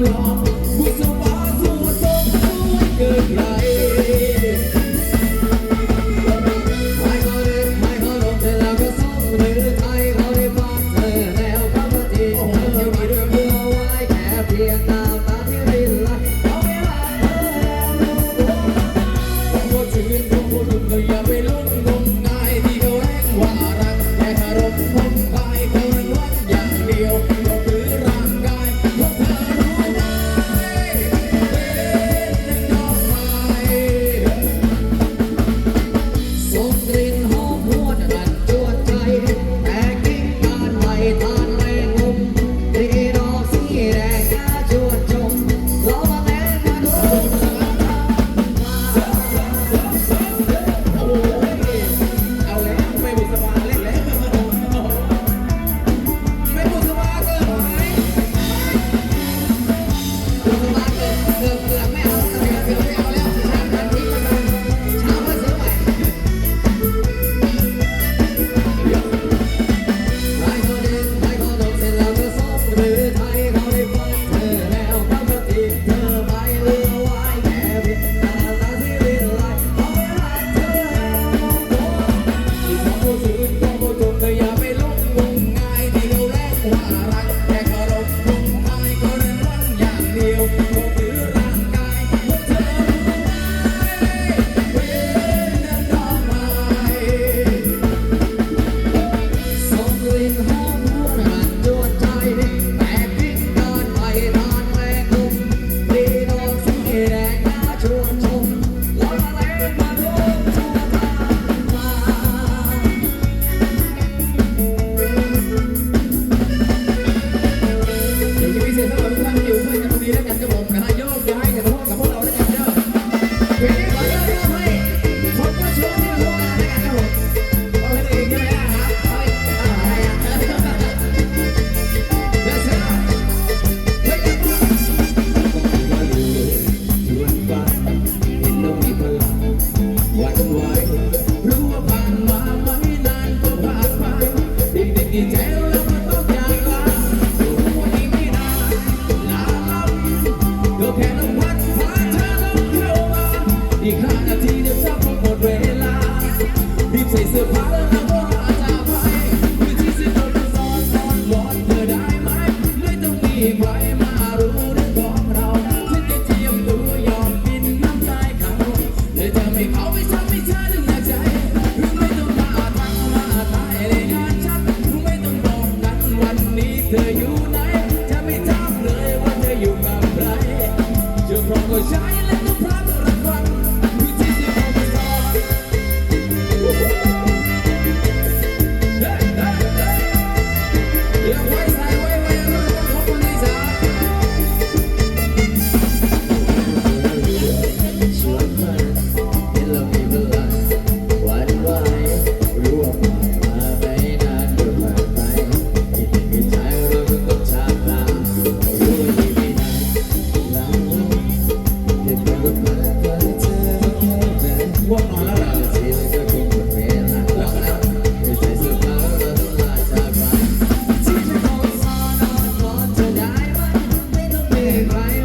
you are. อีกห้นาทีเดียวจะคงหมดเวลารีบใส่เสื้อผ้าแล้วนะก็จาไปคือที่สิ้นซอนซอนวอนเธอได้ไหมเลยต้องมีไว้ Bye.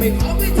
me.